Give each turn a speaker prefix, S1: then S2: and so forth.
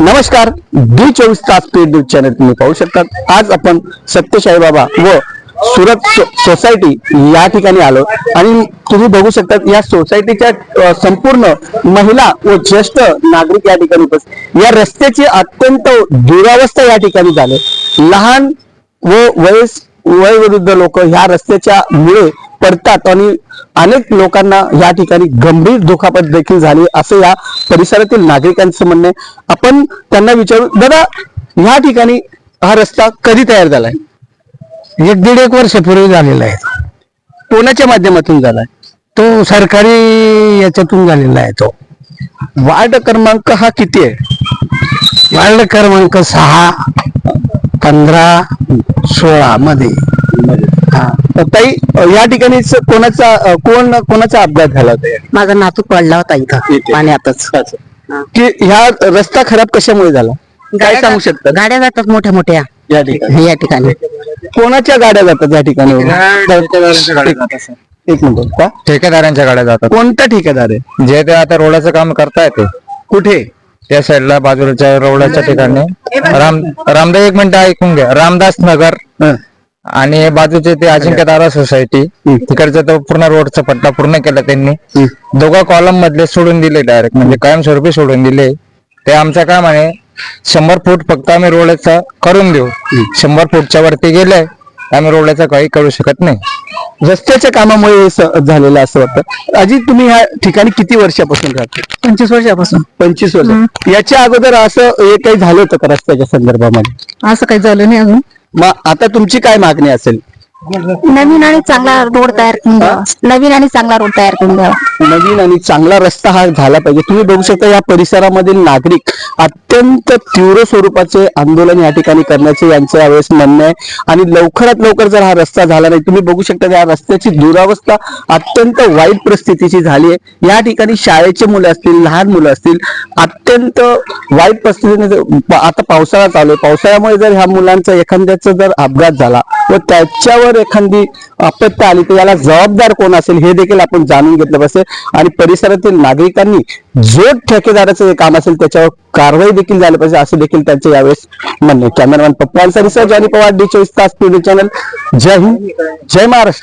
S1: नमस्कार डी चोवीस तास पेड न्यूज चॅनल तुम्ही पाहू शकतात. आज आपण सत्यशाई बाबा व सुरत सो- सोसायटी या ठिकाणी आलो. आणि तुम्ही बघू शकतात या सोसायटीच्या संपूर्ण महिला व ज्येष्ठ नागरिक या ठिकाणी या रस्त्याची अत्यंत दुरावस्था या ठिकाणी झाले. लहान व वयस वयोवृद्ध लोक ह्या रस्त्याच्या मुळे पडतात. आणि अनेक लोकांना या ठिकाणी गंभीर दुखापत देखील झाली असं या परिसरातील नागरिकांचं म्हणणं आहे. आपण त्यांना विचारू दादा ह्या ठिकाणी हा रस्ता कधी तयार झालाय
S2: एक दीड एक वर्षापूर्वी झालेला आहे.
S1: कोणाच्या माध्यमातून झालाय
S2: तो सरकारी याच्यातून झालेला आहे तो.
S1: वार्ड क्रमांक हा किती आहे?
S2: वार्ड क्रमांक सहा पंधरा सोळा मध्ये. हा.
S1: ताई या ठिकाणी स- कोणाचा कोण कोणाचा अपघात झाला? होता
S3: माझा नातू पडला होता
S1: इथे.
S3: इथं पाण्यातच.
S1: की ह्या रस्ता खराब कशामुळे झाला? काय सांगू शकता?
S3: गाड्या जातात मोठ्या मोठ्या.
S1: या ठिकाणी.
S3: या ठिकाणी.
S1: कोणाच्या गाड्या जातात या ठिकाणी? एक मिनिट का?
S4: ठेकेदारांच्या गाड्या जातात.
S1: कोणता ठेकेदार आहे?
S4: जे ते आता रोडाचं काम करताय ते.
S1: कुठे?
S4: त्या साईडला बाजूच्या रोडाच्या ठिकाणी. राम रामदास एक मिनिट ऐकून घ्या. रामदास नगर.
S1: हं.
S4: आणि बाजूचे ते अजिंक्यदारा सोसायटी तिकडचा तो पूर्ण रोडचा पट्टा पूर्ण केला त्यांनी. दोघा कॉलम मधले सोडून दिले डायरेक्ट म्हणजे कायमस्वरूपी सोडून दिले. ते आमचं काम आहे शंभर फूट फक्त आम्ही रोडचा करून देऊ. शंभर फूटच्या वरती गेले आम्ही रोडचा काही करू शकत नाही.
S1: रस्त्याच्या कामामुळे झालेलं असं वाटतं. अजित तुम्ही ह्या ठिकाणी किती वर्षापासून राहता?
S3: पंचवीस वर्षापासून.
S1: पंचवीस वर्ष. याच्या अगोदर असं हे काही झालं होतं का रस्त्याच्या संदर्भामध्ये?
S3: असं काही झालं नाही अजून.
S1: मग आता तुमची काय मागणी असेल?
S3: नवीन आणि चांगला रोड तयार करून द्यावा नवीन आणि चांगला रोड तयार करून द्यावा
S1: नवीन आणि चांगला रस्ता हा झाला पाहिजे. तुम्ही बघू शकता या परिसरामधील नागरिक अत्यंत तीव्र स्वरूपाचे आंदोलन या ठिकाणी करण्याचे यांचं यावेळेस म्हणणं आहे. आणि लवकरात लवकर जर हा रस्ता झाला नाही तुम्ही बघू शकता या रस्त्याची दुरावस्था अत्यंत वाईट परिस्थितीची झाली आहे. या ठिकाणी शाळेचे मुलं असतील लहान मुलं असतील अत्यंत वाईट परिस्थितीने आता पावसाळा चालू आहे. पावसाळ्यामुळे जर ह्या मुलांचा एखाद्याचा जर अपघात झाला व त्याच्यावर एखादी आपत्ती आली तर याला जबाबदार कोण असेल हे देखील आपण जाणून घेतलं पाहिजे आणि परिसरातील नागरिकांनी जो ठेकेदाराचं जे काम असेल त्याच्यावर कारवाई देखील झाली पाहिजे असं देखील त्यांचे यावेळेस म्हणणे कॅमेरामॅन पप्पा सर जॉनी पवार डी चोवीस तास टीव्ही चॅनल. जय हिंद जय महाराष्ट्र.